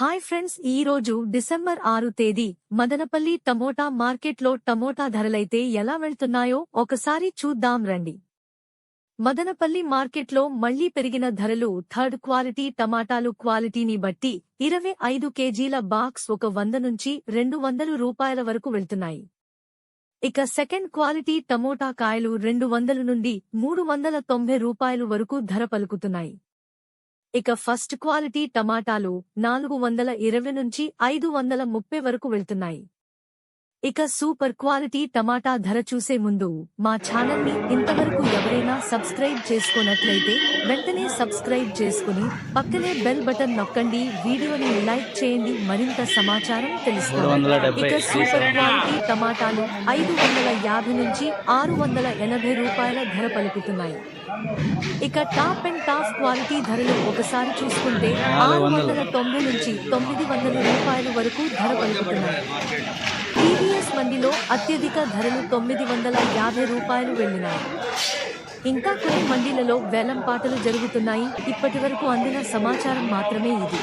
Hi friends ఈ రోజు December ఆరు తేదీ మదనపల్లి టమోటా మార్కెట్లో టమోటా ధరలైతే ఎలా వెళ్తున్నాయో ఒకసారి చూద్దాం రండి. మదనపల్లి మార్కెట్లో మళ్ళీ పెరిగిన ధరలు థర్డ్ క్వాలిటీ టమాటాలు క్వాలిటీని బట్టి ఇరవై ఐదు కేజీల బాక్స్ ఒక వంద నుంచి రెండు వందలు రూపాయల వరకు వెళ్తున్నాయి. ఇక సెకండ్ క్వాలిటీ టమోటా కాయలు రెండు వందల నుండి మూడు వందల తొంభై రూపాయలు వరకు ధర పలుకుతున్నాయి. ఇక ఫస్ట్ క్వాలిటీ టమాటాలు నాలుగు వందల ఇరవై నుంచి ఐదు వందల ముప్పై వరకు వెళ్తున్నాయి. ఇక సూపర్ క్వాలిటీ టమాటా ధర చూసే ముందు మా ఛానల్ని ఇంతవరకు ఎవరైనా సబ్స్క్రైబ్ చేసుకున్నట్లయితే వెంటనే సబ్స్క్రైబ్ చేసుకుని పక్కనే బెల్ బటన్ నొక్కండి. వీడియోని లైక్ చేయండి. మరింత సమాచారం తెలుసుకోండి ఇక సూపర్ క్వాలిటీ టమాటాలు ఐదు వందల యాభై నుంచి ఆరు వందల ఎనభై రూపాయల ధర పలుకుతున్నాయి. ఇక టాప్ అండ్ టాప్ క్వాలిటీ ధరలు ఒకసారి చూసుకుంటే ఆరు వందల తొంభై నుంచి తొమ్మిది వందల రూపాయల వరకు ధర పలుకుతున్నాయి. టీవీఎస్ అత్యధిక ధరలు తొమ్మిది వందల యాభై రూపాయలు వెళ్ళినాయి. ఇంకా కొన్ని మండీలలో వేలం పాటలు జరుగుతున్నాయి. ఇప్పటి వరకు అందిన సమాచారం మాత్రమే ఇది.